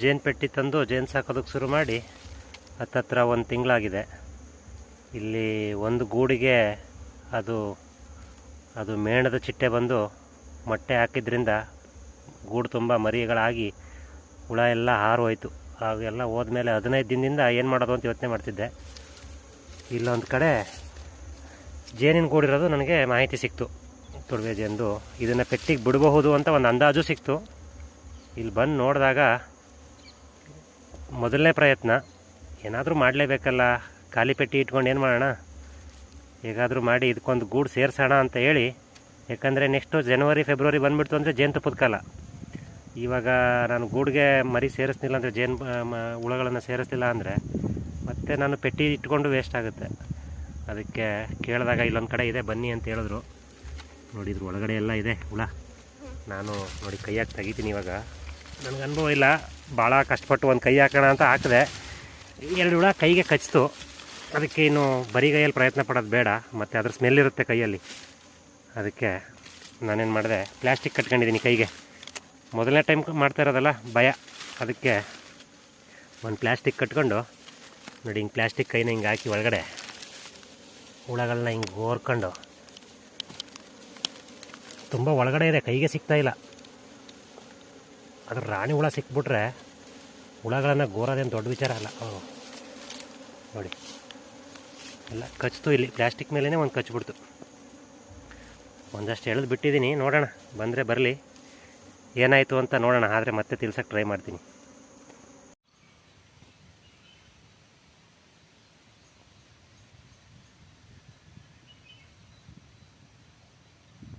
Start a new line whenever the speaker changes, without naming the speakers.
ಜೇನು ಪೆಟ್ಟಿ ತಂದು ಜೇನು ಸಾಕೋದಕ್ಕೆ ಶುರು ಮಾಡಿ ಹತ್ತತ್ರ ಒಂದು ತಿಂಗಳಾಗಿದೆ. ಇಲ್ಲಿ ಒಂದು ಗೂಡಿಗೆ ಅದು ಅದು ಮೇಣದ ಚಿಟ್ಟೆ ಬಂದು ಮೊಟ್ಟೆ ಹಾಕಿದ್ರಿಂದ ಗೂಡು ತುಂಬ ಮರಿಗಳಾಗಿ ಹುಳ ಎಲ್ಲ ಹಾರೋಯ್ತು. ಅವೆಲ್ಲ ಹೋದ್ಮೇಲೆ ಹದಿನೈದು ದಿನದಿಂದ ಏನು ಮಾಡೋದು ಅಂತ ಯೋಚನೆ ಮಾಡ್ತಿದ್ದೆ. ಇಲ್ಲೊಂದು ಕಡೆ ಜೇನಿನ ಗೂಡಿರೋದು ನನಗೆ ಮಾಹಿತಿ ಸಿಕ್ತು. ತುಡುವೆ ಜೇನದು ಇದನ್ನು ಪೆಟ್ಟಿಗೆ ಬಿಡಬಹುದು ಅಂತ ಒಂದು ಅಂದಾಜು ಸಿಕ್ತು. ಇಲ್ಲಿ ಬಂದು ನೋಡಿದಾಗ ಮೊದಲನೇ ಪ್ರಯತ್ನ, ಏನಾದರೂ ಮಾಡಲೇಬೇಕಲ್ಲ? ಖಾಲಿ ಪೆಟ್ಟಿ ಇಟ್ಕೊಂಡು ಏನು ಮಾಡೋಣ? ಹೇಗಾದರೂ ಮಾಡಿ ಇದಕ್ಕೊಂದು ಗೂಡು ಸೇರಿಸೋಣ ಅಂತ ಹೇಳಿ, ಯಾಕಂದರೆ ನೆಕ್ಸ್ಟು ಜನವರಿ ಫೆಬ್ರವರಿ ಬಂದುಬಿಡ್ತು ಅಂದರೆ ಜೇನುತುಪ್ಪದ ಕಾಲ. ಇವಾಗ ನಾನು ಗೂಡಿಗೆ ಮರಿ ಸೇರಿಸ್ಲಿಲ್ಲ ಅಂದರೆ ಜೇನು ಹುಳಗಳನ್ನು ಸೇರಿಸ್ತಿಲ್ಲ ಅಂದರೆ ಮತ್ತೆ ನಾನು ಪೆಟ್ಟಿ ಇಟ್ಕೊಂಡು ವೇಸ್ಟ್ ಆಗುತ್ತೆ. ಅದಕ್ಕೆ ಕೇಳಿದಾಗ ಇಲ್ಲೊಂದು ಕಡೆ ಇದೆ, ಬನ್ನಿ ಅಂತ ಹೇಳಿದ್ರು. ನೋಡಿದ್ರು ಒಳಗಡೆ ಎಲ್ಲ ಇದೆ ಹುಳ. ನಾನು ನೋಡಿ ಕೈಯಾಗಿ ತೆಗಿತೀನಿ ಇವಾಗ. ನನಗೆ ಅನುಭವ ಇಲ್ಲ. ಭಾಳ ಕಷ್ಟಪಟ್ಟು ಒಂದು ಕೈ ಹಾಕೋಣ ಅಂತ ಹಾಕಿದೆ ಎರಡು ಹುಳ ಕೈಗೆ ಕಚ್ಚಿತು ಅದಕ್ಕೆ ಇನ್ನು ಬರೀ ಕೈಯಲ್ಲಿ ಪ್ರಯತ್ನ ಪಡೋದು ಬೇಡ, ಮತ್ತು ಅದ್ರ ಸ್ಮೆಲ್ ಇರುತ್ತೆ ಕೈಯಲ್ಲಿ. ಅದಕ್ಕೆ ನಾನೇನು ಮಾಡಿದೆ ಪ್ಲ್ಯಾಸ್ಟಿಕ್ ಕಟ್ಕೊಂಡಿದ್ದೀನಿ ಕೈಗೆ. ಮೊದಲನೇ ಟೈಮ್ ಮಾಡ್ತಾ ಇರೋದಲ್ಲ, ಭಯ. ಅದಕ್ಕೆ ಒಂದು ಪ್ಲ್ಯಾಸ್ಟಿಕ್ ಕಟ್ಕೊಂಡು, ನೋಡಿ ಹಿಂಗೆ ಪ್ಲ್ಯಾಸ್ಟಿಕ್ ಕೈನ ಹಿಂಗೆ ಹಾಕಿ ಒಳಗಡೆ ಹುಳಗಳನ್ನ ಹಿಂಗೆ ಓರ್ಕೊಂಡು ತುಂಬ ಒಳಗಡೆ ಇದೆ, ಕೈಗೆ ಸಿಗ್ತಾ ಅದ್ರ ರಾಣಿ ಹುಳ ಸಿಕ್ಬಿಟ್ರೆ ಹುಳಗಳನ್ನು ಗೋರೋದೇನು ದೊಡ್ಡ ವಿಚಾರ ಅಲ್ಲ. ನೋಡಿ. ಎಲ್ಲ ಕಚ್ತು ಇಲ್ಲಿ. ಪ್ಲ್ಯಾಸ್ಟಿಕ್ ಮೇಲೇ ಒಂದು ಕಚ್ಬಿಡ್ತು ಒಂದಷ್ಟು ಎಳೆದು ಬಿಟ್ಟಿದ್ದೀನಿ ನೋಡೋಣ. ಬಂದರೆ ಬರಲಿ. ಏನಾಯಿತು ಅಂತ ನೋಡೋಣ. ಆದರೆ ಮತ್ತೆ ತಿಳ್ಸಕ್ಕೆ ಟ್ರೈ ಮಾಡ್ತೀನಿ.